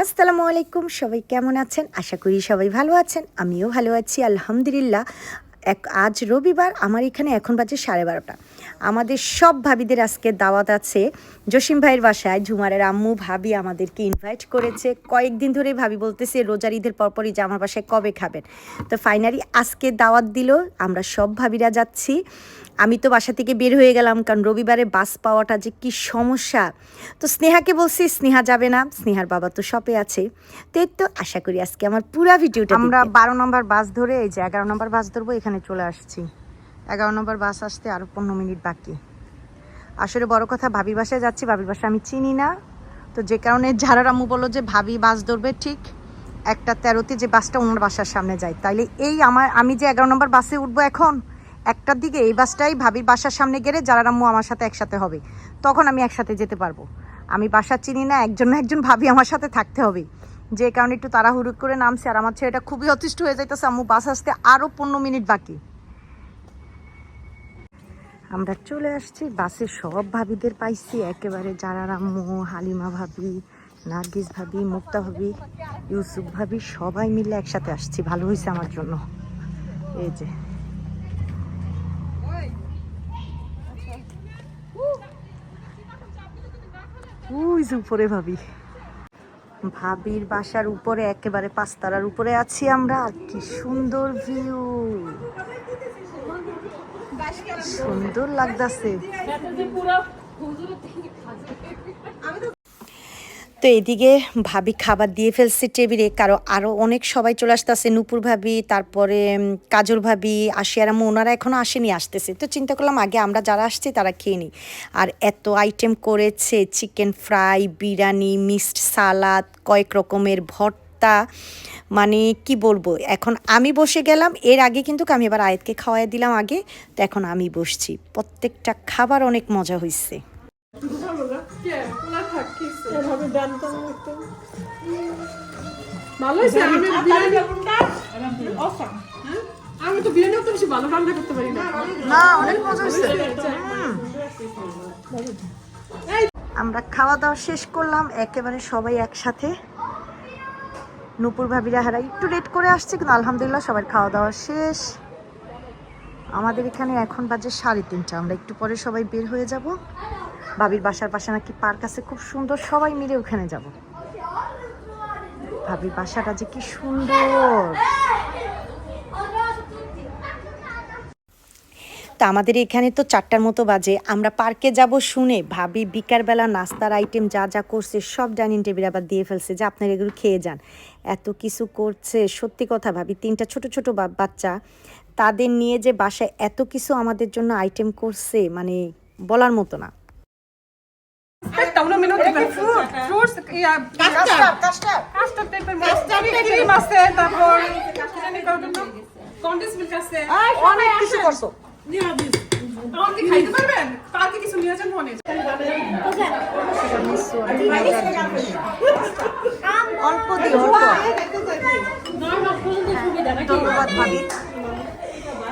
আসসালামু আলাইকুম, সবাই কেমন আছেন? আশা করি সবাই ভালো আছেন, আমিও ভালো আছি, আলহামদুলিল্লাহ। এক, আজ রবিবার, আমার এখানে এখন বাজে সাড়ে বারোটা। আমাদের সব ভাবিদের আজকে দাওয়াত আছে। জসিম ভাইয়ের বাসায়, ঝুমারের আম্মু, ভাবি আমাদেরকে ইনভাইট করেছে। কয়েকদিন ধরে ভাবি বলতেছে, রোজার ঈদের পরপরই যে আমার বাসায় কবে খাবেন? তো ফাইনালি আজকে দাওয়াত দিল, আমরা সব ভাবিরা যাচ্ছি। আমি তো বাসা থেকে বের হয়ে গেলাম, কারণ রবিবারে বাস পাওয়াটা যে কি সমস্যা। তো স্নেহাকে বলছি, স্নেহা যাবে না, স্নেহার বাবা তো শপে আছে। তো এই তো আশা করি আজকে আমার পুরা ভিডিওটা আমরা বারো নম্বর বাস ধরে, এই যে এগারো নম্বর বাস ধরবো, এখানে চলে আসছি। এগারো নম্বর বাস আসতে আরও পনেরো মিনিট বাকি। আসলে বড় কথা, ভাবির বাসায় যাচ্ছি, ভাবির বাসা আমি চিনি না। তো যে কারণে ঝাড়ার আম্মু বলল যে, ভাবি বাস ধরবে ঠিক একটা তেরোতে যে বাসটা ওনার বাসার সামনে যায়। তাইলে এই আমার, আমি যে এগারো নম্বর বাসে উঠবো এখন একটার দিকে এই বাসটাই, ভাবির বাসার সামনে গেলে যারা আমার সাথে একসাথে হবে, তখন আমি একসাথে যেতে পারব। আমি বাসা চিনি না, একজন না একজন ভাবি আমার সাথে থাকতে হবে। যে কারণে একটু তাড়াহুড়ো করে নামছে আর আমার ছেলেটা খুবই অতিষ্ঠ হয়ে যাইতেছে, আম্মু বাস আসতে আরও পনেরো মিনিট বাকি। আমরা চলে আসছি, বাসে সব ভাবিদের পাইছি, একেবারে যারা হালিমা ভাবি, নার্গিস ভাবি, মুক্তা ভাবি, ইউসুফ ভাবি, সবাই মিলে একসাথে আসছি, ভালো হয়েছে আমার জন্য। এই যে। যে উপরে ভাবি। ভাবির বাসার উপরে, একেবারে পাঁচতারার উপরে আছি আমরা। কি সুন্দর ভিউ সুন্দর লাগতাছে। তো এদিকে ভাবি খাবার দিয়ে ফেলছে টেবিলে, কারও আরও অনেক সবাই চলে আসতেছে, নুপুর ভাবি, তারপরে কাজল ভাবি, আশিয়ার আম্মু, ওনারা এখনও আসেনি, আসতেছে। তো চিন্তা করলাম আগে আমরা যারা আসছি তারা খেয়ে নিই। আর এত আইটেম করেছে, chicken fry, biryani, mixed salad, কয়েক রকমের ভর্তা মানে কি বলব, এখন আমি বসে গেলাম, এর আগে কিন্তু আমি এবার আয়াতকে খাওয়াই দিলাম আগে, তো এখন আমি বসছি। প্রত্যেকটা খাবার অনেক মজা হয়েছে ভালো হয়েছে আমি আমি তো বিরিয়ানি অত বেশি ভালো রান্না করতে পারি না। না অনেক মজা হয়েছে আমরা খাওয়া দাওয়া শেষ করলাম একেবারে সবাই একসাথে। নুপুর ভাবিরা হারা একটু লেট করে আসছে কিন্তু আলহামদুলিল্লাহ সবার খাওয়া দাওয়া শেষ। আমাদের এখানে এখন বাজে সাড়ে তিনটা আমরা একটু পরে সবাই বের হয়ে যাব। ভাবির বাসার পাশে নাকি পার্ক আছে, খুব সুন্দর, সবাই মিলে ওখানে যাব। ভাবির বাসাটা যে কি সুন্দর। তা আমাদের এখানে তো চারটার মতো বাজে, আমরা পার্কে যাব শুনে ভাবি বিকালবেলা নাস্তার আইটেম যা যা করছে সব ডাইনিং টেবিল আবার দিয়ে ফেলছে, যে আপনারা এগুলো খেয়ে যান। এত কিছু করছে, সত্যি কথা ভাবি, তিনটা ছোট ছোট বাচ্চা, তাদের নিয়ে যে বাসায় এত কিছু আমাদের জন্য আইটেম করছে মানে বলার মতো না। একটা উনো minute fruits yeah custard custard টাইপের কাস্টার্ড ক্রিম আছে তারপর জানি কাউন্টার কন্ডেন্স মিল্ক আছে। অনেক কিছু করছ। নিরামিষ আপনি খাইতে পারবেন? কালকে কিছু নিয়ে যান মনে অল্প অল্প। ধন্যবাদ ভাবি।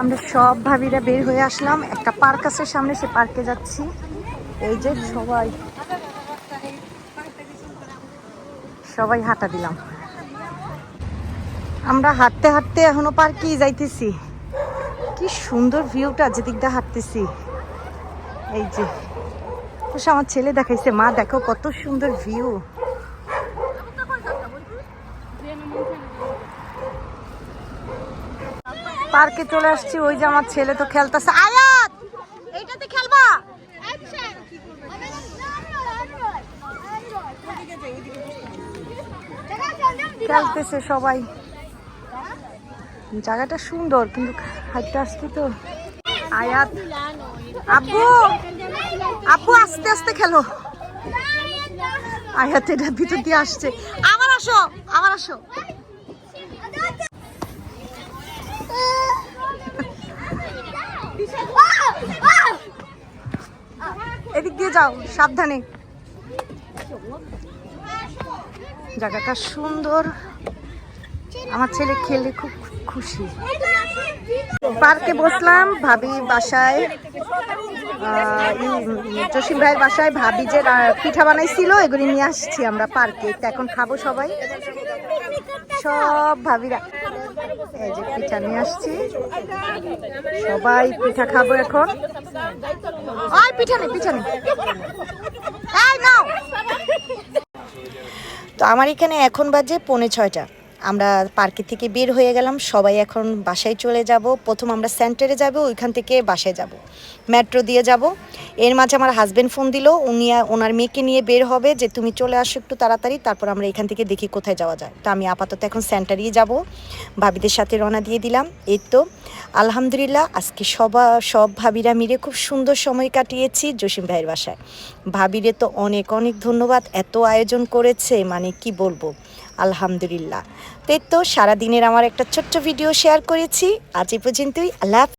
আমরা সব ভাবিরা বের হয়ে আসলাম। একটা পার্ক আছে সামনে, সে পার্কে যাচ্ছি। এই যে সবাই। সবাই হাঁটা দিলাম। আমরা হাঁটতে হাঁটতে এখনও পার্কেই যাইতেছি। কি সুন্দর ভিউটা যেদিক দিয়ে হাঁটতেছি। এই যে আমার ছেলে দেখাইছে, মা, দেখো কত সুন্দর ভিউ পার্কে চলে আসছি, ওই যে আমার ছেলে তো খেলতেছে। আয়াত! এইটাতে খেলবা? খেলতেছে সবাই। জায়গাটা সুন্দর, কিন্তু হাইটটা আসছে তো। আয়াত! আব্বু! আব্বু, আস্তে আস্তে খেলো। আয়াত, এটা ভিতর দিয়ে আসছে। আবার আসো আবার আসো। এদিক দিয়ে যাও, সাবধানে। জায়গাটা সুন্দর। আমার ছেলে খেলে খুব খুশি। পার্কে বসলাম, ভাবি বাসায় জসিম ভাইয়ের বাসায় ভাবি যে পিঠা বানাইছিল, এগুলি নিয়ে আসছি আমরা পার্কে। এখন খাব সবাই। সব ভাবিরা এই যে পিঠা নিয়ে আসছি। সবাই পিঠা খাব এখন। আয়, পিঠা নেই পিঠা নেই নাও। তো আমার এখানে এখন বাজে পৌনে ছয়টা। আমরা পার্কে থেকে বের হয়ে গেলাম, সবাই এখন বাসায় চলে যাব। প্রথম আমরা সেন্টারে যাব, ওইখান থেকে বাসায় যাব। মেট্রো দিয়ে যাব। এর মাঝে আমার হাজব্যান্ড ফোন দিল, উনি ওনার মেয়েকে নিয়ে বের হবে, যে তুমি চলে আসো একটু তাড়াতাড়ি, তারপর আমরা এখান থেকে দেখি কোথায় যাওয়া যায়। তো আমি আপাতত এখন সেন্টারেই যাব। ভাবিদের সাথে রওনা দিয়ে দিলাম। এই তো, আলহামদুলিল্লাহ, আজকে সবা, সব ভাবিরা মিলে খুব সুন্দর সময় কাটিয়েছি জসিম ভাইয়ের বাসায়। ভাবিরে তো অনেক অনেক ধন্যবাদ, এত আয়োজন করেছে মানে কি বলব? আলহামদুলিল্লাহ তো সারাদিনের আমার একটা ছোট্ট ভিডিও শেয়ার করেছি আজ এই পর্যন্তই আল্লাহ।